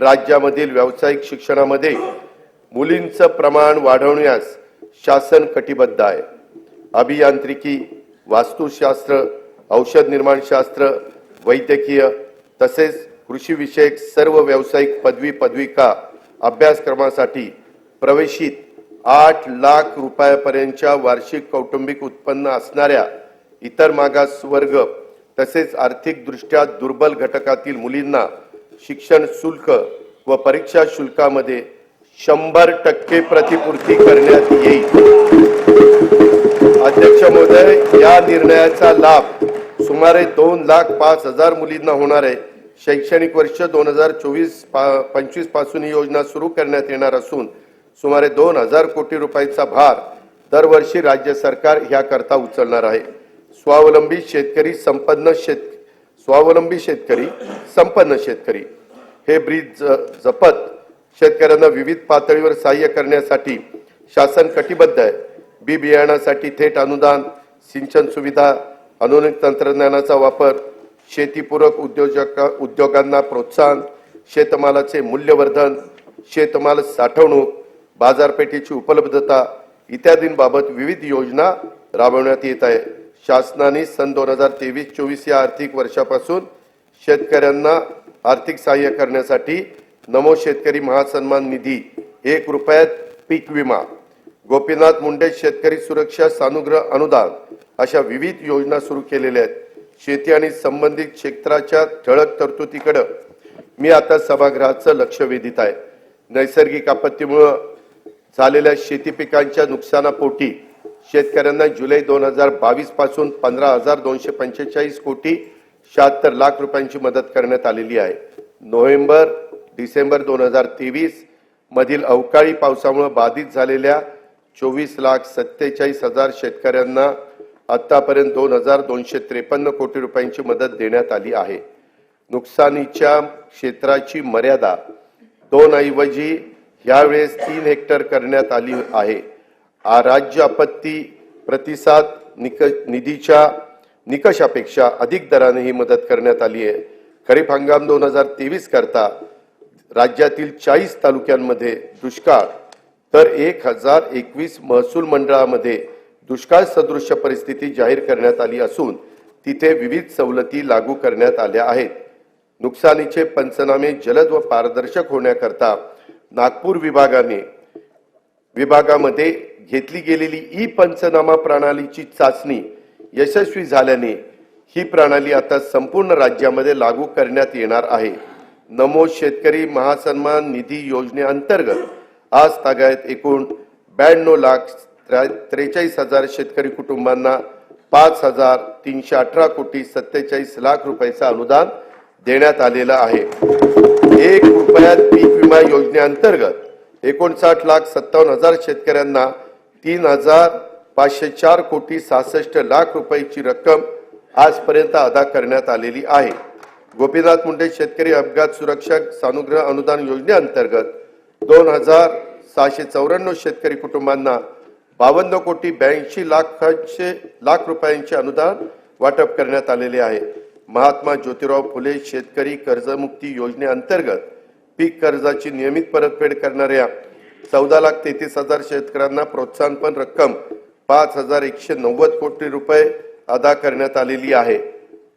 राज्यामधील व्यावसायिक शिक्षणामध्ये मुलींचं प्रमाण वाढवण्यास शासन कटिबद्ध आहे. अभियांत्रिकी वास्तुशास्त्र औषध निर्माणशास्त्र वैद्यकीय तसेच कृषीविषयक सर्व व्यावसायिक पदवी पदविका अभ्यासक्रमासाठी प्रवेशित आठ लाख रुपयापर्यंतच्या वार्षिक कौटुंबिक उत्पन्न असणाऱ्या इतर मागास वर्ग तसेच आर्थिकदृष्ट्या दुर्बल घटकातील मुलींना शिक्षण शुल्क व परीक्षा शुल्कामध्ये शंभर टक्के प्रतिपूर्ती करण्यात येईल. अध्यक्ष महोदय या निर्णयाचा लाभ सुमारे दोन लाख पाच हजार मुलींना होणार आहे. शैक्षणिक वर्ष दोन हजार चोवीस पंचवीसपासून ही योजना सुरू करण्यात येणार असून सुमारे दोन हजार कोटी रुपयाचा भार दरवर्षी राज्य सरकार ह्याकरता उचलणार आहे. स्वावलंबी शेतकरी संपन्न शेत स्वावलंबी शेतकरी संपन्न शेतकरी. हे ब्रीज ज- जपत शेतकऱ्यांना विविध पातळीवर सहाय्य करण्यासाठी शासन कटिबद्ध आहे. बी बियाणासाठी थेट अनुदान सिंचन सुविधा आधुनिक तंत्रज्ञानाचा वापर शेतीपूरक उद्योजक उद्योगांना प्रोत्साहन शेतमालाचे मूल्यवर्धन शेतमाल साठवणूक बाजारपेठेची उपलब्धता इत्यादींबाबत विविध योजना राबवण्यात येत आहे. शासनाने सन दोन हजार तेवीस चोवीस या आर्थिक वर्षापासून शेतकऱ्यांना आर्थिक सहाय्य करण्यासाठी नमो शेतकरी महासन्मान निधी एक रुपयात पीक विमा गोपीनाथ मुंडे शेतकरी सुरक्षा सानुग्रह अनुदान अशा विविध योजना सुरू केलेल्या आहेत. शेती आणि संबंधित क्षेत्राच्या ठळक तरतुदीकडं मी आता सभागृहाचं लक्ष वेधित आहे. नैसर्गिक आपत्तीमुळं झालेल्या शेती पिकांच्या नुकसानापोटी शेतकऱ्यांना जुलै दोन हजार बावीसपासून पंधरा हजार दोनशे पंचेचाळीस कोटी शहात्तर लाख रुपयांची मदत करण्यात आलेली आहे. नोव्हेंबर डिसेंबर दोन हजार तेवीस मधील अवकाळी पावसामुळे बाधित झालेल्या चोवीस लाख सत्तेचाळीस हजार शेतकऱ्यांना आतापर्यंत दोन हजार दोनशे त्रेपन्न कोटी रुपयांची मदत देण्यात आली आहे. नुकसानीच्या क्षेत्राची मर्यादा दोन ऐवजी ह्यावेळेस तीन हेक्टर करण्यात आली आहे. हा राज्य आपत्ती प्रतिसाद निक निधीच्या निकषापेक्षा अधिक दराने ही मदत करण्यात आली आहे. खरीप हंगाम दोन हजार तेवीस करता राज्यातील चाळीस तालुक्यांमध्ये दुष्काळ तर एक हजार एकवीस महसूल मंडळामध्ये दुष्काळ सदृश्य परिस्थिती जाहीर करण्यात आली असून तिथे विविध सवलती लागू करण्यात आल्या आहेत. नुकसानीचे पंचनामे जलद व पारदर्शक होण्याकरता नागपूर विभागाने विभागामध्ये घेतली गेलेली ई पंचनामा प्रणालीची चाचणी यशस्वी झाल्याने ही प्रणाली आता संपूर्ण राज्यामध्ये लागू करण्यात येणार आहे. नमो शेतकरी महासन्मान निधी योजनेअंतर्गत आज तागायत एकूण ब्याण्णव लाख त्रेचाळीस हजार शेतकरी कुटुंबांना पाच हजार तीनशे अठरा कोटी सत्तेचाळीस लाख रुपयाचं अनुदान देण्यात आलेलं आहे. एक रुपयात पीक विमा योजनेअंतर्गत एकोणसाठ लाख सत्तावन्न हजार शेतकऱ्यांना तीन हजार पाचशे चार कोटी सहासष्ट लाख रुपयाची रक्कम आजपर्यंत अदा करण्यात आलेली आहे. गोपीनाथ मुंडे शेतकरी अपघात सुरक्षा सानुग्रह अनुदान योजनेअंतर्गत दोन हजार सहाशे चौऱ्याण्णव शेतकरी कुटुंबांना बावन्न कोटी ब्याऐंशी लाखांचे लाख रुपयांचे अनुदान वाटप करण्यात आलेले आहे. महात्मा ज्योतिराव फुले शेतकरी कर्जमुक्ती योजनेअंतर्गत पीक कर्जाची नियमित परतफेड करणाऱ्या चौदा लाख तेहतीस हजार शेतकऱ्यांना प्रोत्साहनपण रक्कम पाच हजार एकशे नव्वद कोटी रुपये अदा करण्यात आलेली आहे.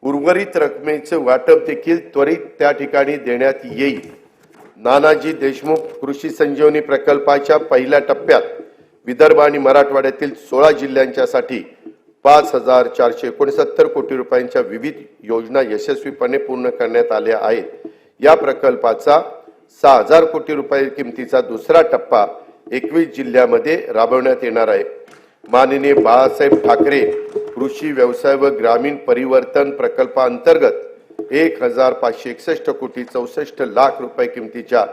उर्वरित रकमेचे वाटप देखील त्वरित त्या ठिकाणी देण्यात येईल. नानाजी देशमुख कृषी संजीवनी प्रकल्पाच्या पहिल्या टप्प्यात विदर्भ आणि मराठवाड्यातील सोळा जिल्ह्यांच्यासाठी पाच हजार चारशे एकोणसत्तर कोटी रुपयांच्या विविध योजना यशस्वीपणे पूर्ण करण्यात आल्या आहेत. या प्रकल्पाचा सहा हजार कोटी रुपये किमतीचा दुसरा टप्पा एकवीस जिल्ह्यामध्ये राबवण्यात येणार आहे. माननीय बाळासाहेब ठाकरे कृषी व्यवसाय व ग्रामीण परिवर्तन प्रकल्पाअंतर्गत एक हजार पाचशे एकसष्ट कोटी चौसष्ट लाख रुपये किमतीच्या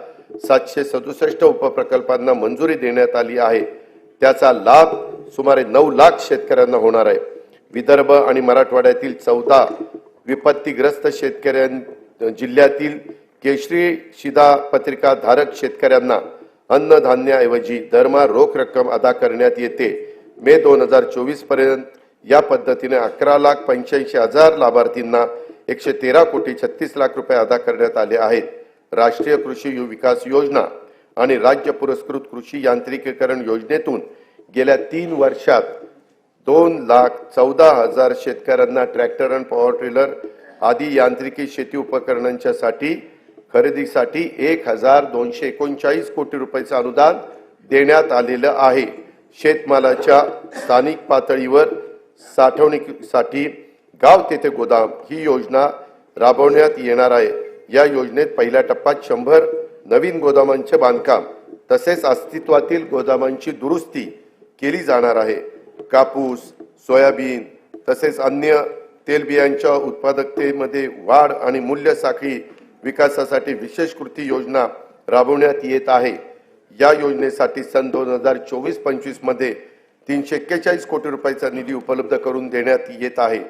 सातशे सदुसष्ट उपप्रकल्पांना मंजुरी देण्यात आली आहे. त्याचा लाभ सुमारे नऊ लाख शेतकऱ्यांना होणार आहे. विदर्भ आणि मराठवाड्यातील चौदा विपत्तीग्रस्त शेतकऱ्यां जिल्ह्यातील केशरी शिदा पत्रिका धारक शेतकऱ्यांना अन्नधान्याऐवजी दरमहा रोख रक्कम अदा करण्यात येते. मे दोन हजार चोवीसपर्यंत या पद्धतीने अकरा लाख पंच्याऐंशी हजार लाभार्थींना एकशे तेरा कोटी छत्तीस लाख रुपये अदा करण्यात आले आहेत. राष्ट्रीय कृषी विकास योजना आणि राज्य पुरस्कृत कृषी यांत्रिकीकरण योजनेतून गेल्या तीन वर्षात दोन लाख चौदा हजार शेतकऱ्यांना ट्रॅक्टर आणि पॉवर ट्रेलर आदी यांत्रिकी शेती उपकरणांच्या साठी खरेदीसाठी एक हजार दोनशे एकोणचाळीस कोटी रुपयाचं अनुदान देण्यात आलेलं आहे. शेतमालाच्या स्थानिक पातळीवर साठवणुकीसाठी गाव तेथे गोदाम ही योजना राबवण्यात येणार आहे. या योजनेत पहिल्या टप्प्यात शंभर नवीन गोदामांचे बांधकाम तसेच अस्तित्वातील गोदामांची दुरुस्ती केली जाणार आहे. कापूस सोयाबीन तसेच अन्य तेलबियांच्या उत्पादकतेमध्ये वाढ आणि मूल्य साखळी विकासासाठी विशेष कृती योजना राबवण्यात येत आहे. या योजनेसाठी सन दोन हजार चोवीस पंचवीसमध्ये तीनशे एक्केचाळीस कोटी रुपयाचा निधी उपलब्ध करून देण्यात येत आहे.